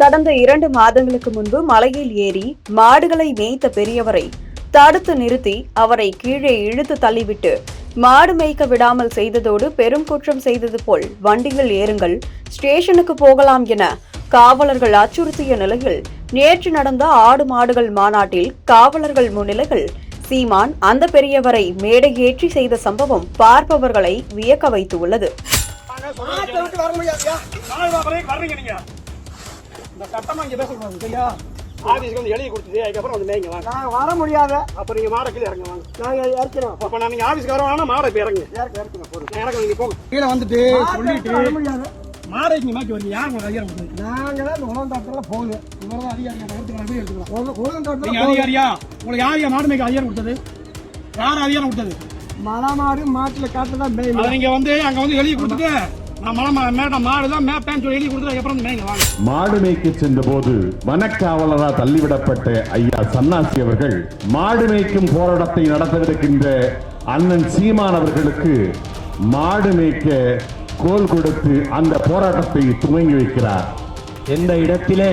கடந்த இரண்டு மாதங்களுக்கு முன்பு மலையில் ஏறி மாடுகளை மேய்த்த பெரியவரை தடுத்து நிறுத்தி அவரை கீழே இழுத்து தள்ளிவிட்டு மாடு மேய்க்க விடாமல் செய்ததோடு பெரும் குற்றம் செய்தது போல் வண்டியில் ஏறுங்கள் ஸ்டேஷனுக்கு போகலாம் என காவலர்கள் அச்சுறுத்திய நிலையில் நேற்று நடந்த ஆடு மாடுகள் மாநாட்டில் காவலர்கள் முன்னிலையில் சீமான் அந்த பெரியவரை மேடை ஏற்றி செய்த சம்பவம் பார்ப்பவர்களை வியக்க வைத்துள்ளது. இந்த சட்டமா இங்க பேசக்கூடாது சரியா? ஆபீஸ்க்கு வந்து எழுதி கொடுத்துட்டு அதுக்கப்புறம் வந்து மேய்ங்க வாங்க. வர முடியாத. அப்ப நீங்க மாடை கீழே இறங்க வாங்க. இறக்கிறோம் அப்ப நான் நீங்க ஆபீஸ்க்கு வரவானா மாடை இப்ப இறங்க இறக்க இறக்கிறோம் போதும் இறங்க நீங்க போங்க. கீழே வந்துட்டு சொல்லிட்டு வர முடியாது. மாடை நீங்க மாக்கி வரீங்க யார் அதிகாரம் கொடுத்தது நாங்க தான் உலகம் தாட்டத்துல போகுது. இவங்க தான் அதிகாரி எடுத்துக்கலாம் அப்படியே எடுத்துக்கலாம். உலகம் தாட்டத்துல அதிகாரியா? உங்களுக்கு யார் யார் மாடு மேய்க்க அதிகாரம் கொடுத்தது? யார் அதிகாரம் கொடுத்தது? மலை மாடு மாட்டுல காட்டுல தான் நீங்க வந்து அங்க வந்து எழுதி கொடுத்துட்டு மேட மேய்க்க சென்றபோது வனக்காவலரா தள்ளிவிடப்பட்ட ஐயா சன்னாசி அவர்கள் மாடு மேய்க்கும் போராட்டத்தை நடத்தவிருக்கின்ற அண்ணன் சீமான் அவர்களுக்கு மாடு மேய்க்க கோல் கொடுத்து அந்த போராட்டத்தை துவங்கி வைக்கிறார். எந்த இடத்திலே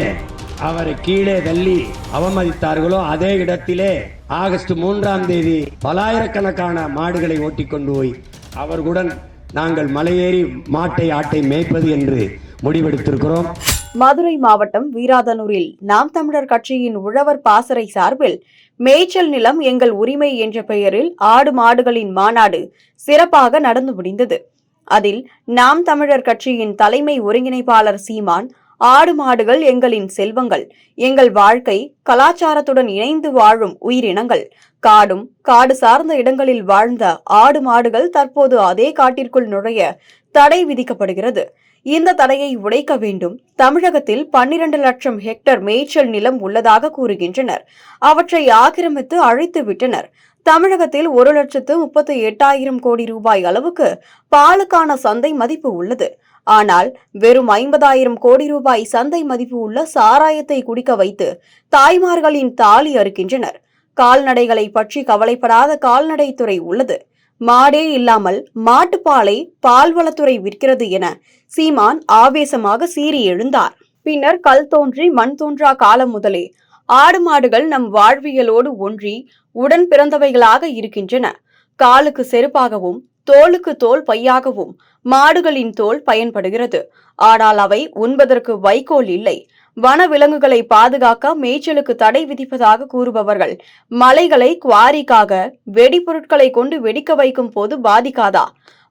அவரை கீழே தள்ளி அவமதித்தார்களோ அதே இடத்திலே ஆகஸ்ட் மூன்றாம் தேதி பலாயிரக்கணக்கான மாடுகளை ஓட்டிக்கொண்டு போய் அவர்களுடன் நாங்கள் மலையேறி மாட்டை ஆட்டை மேய்ப்பது என்று முடிவெடுத்திருக்கிறோம். மதுரை மாவட்டம் வீராதனூரில் நாம் தமிழர் கட்சியின் உழவர் பாசறை சார்பில் மேய்ச்சல் நிலம் எங்கள் உரிமை என்ற பெயரில் ஆடு மாடுகளின் மாநாடு சிறப்பாக நடந்து முடிந்தது. அதில் நாம் தமிழர் கட்சியின் தலைமை ஒருங்கிணைப்பாளர் சீமான் ஆடு மாடுகள் எங்களின் செல்வங்கள். எங்கள் வாழ்க்கை கலாச்சாரத்துடன் இணைந்து வாழும் உயிரினங்கள். காடும் காடு சார்ந்த இடங்களில் வாழ்ந்த ஆடு மாடுகள் தற்போது அதே காட்டிற்குள் நுழைய தடை விதிக்கப்படுகிறது. இந்த தடையை உடைக்க வேண்டும். தமிழகத்தில் பன்னிரண்டு லட்சம் ஹெக்டர் மேய்ச்சல் நிலம் உள்ளதாக கூறுகின்றனர். அவற்றை ஆக்கிரமித்து அழித்து விட்டனர் தமிழகத்தில் ஒரு லட்சத்து முப்பத்தி எட்டாயிரம் கோடி ரூபாய் அளவுக்கு பாலுக்கான சந்தை மதிப்பு உள்ளது. ஆனால் வெறும் ஐம்பதாயிரம் கோடி ரூபாய் சந்தை மதிப்பு உள்ள சாராயத்தை குடிக்க வைத்து தாய்மார்களின் தாலி அறுக்கின்றனர். கால்நடைகளை பற்றி கவலைப்படாத கால்நடைத்துறை உள்ளது. மாடே இல்லாமல் மாட்டுப்பாலை பால்வளத்துறை விற்கிறது என சீமான் ஆவேசமாக சீறி எழுந்தார். பின்னர் கல் தோன்றி மண் தோன்றா காலம் முதலே ஆடு மாடுகள் நம் வாழ்வியலோடு ஒன்றி உடன் பிறந்தவைகளாக இருக்கின்றன. காலுக்கு செருப்பாகவும் தோலுக்கு தோல் பையாகவும் மாடுகளின் தோல் பயன்படுகிறது. ஆனால் அவை உண்பதற்கு வைக்கோல் இல்லை. வன விலங்குகளை பாதுகாக்க மேய்ச்சலுக்கு தடை விதிப்பதாக கூறுபவர்கள் மலைகளை குவாரிக்காக வெடிபொருட்களை கொண்டு வெடிக்க வைக்கும் போது பாதிக்காதா?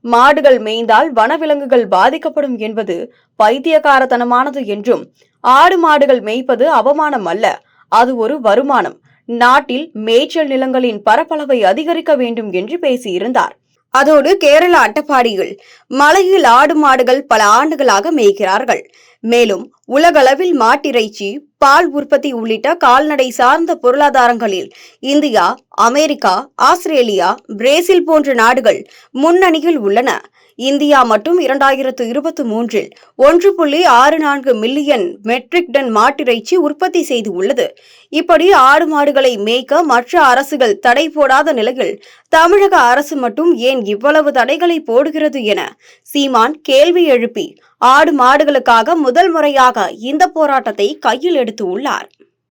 மாடுகள் மேய்ந்தால் வனவிலங்குகள் பாதிக்கப்படும் என்பது பைத்தியக்காரத்தனமானது என்றும் ஆடு மாடுகள் மேய்ப்பது அவமானம் அல்ல. அது ஒரு வருமானம். நாட்டில் மேய்ச்சல் நிலங்களின் பரப்பளவை அதிகரிக்க வேண்டும் என்று பேசியிருந்தார். அதோடு கேரள அட்டப்பாடியில் மலையில் ஆடு மாடுகள் பல ஆண்டுகளாக மேய்கிறார்கள். மேலும் உலகளவில் மாட்டிறைச்சி பால் உற்பத்தி உள்ளிட்ட கால்நடை சார்ந்த பொருளாதாரங்களில் இந்தியா அமெரிக்கா ஆஸ்திரேலியா பிரேசில் போன்ற நாடுகள் முன்னணியில் உள்ளன. இந்தியா மட்டும் இரண்டாயிரத்து இருபத்தி மூன்றில் ஒன்று புள்ளி ஆறு நான்கு மில்லியன் மெட்ரிக் டன் மாட்டிறைச்சி உற்பத்தி செய்து உள்ளது இப்படி ஆடு மாடுகளை மேய்க்க மற்ற அரசுகள் தடை போடாத நிலையில் தமிழக அரசு மட்டும் ஏன் இவ்வளவு தடைகளை போடுகிறது என சீமான் கேள்வி எழுப்பி ஆடு மாடுகளுக்காக முதல் முறையாக இந்த போராட்டத்தை கையில் எடுத்து உள்ளார்.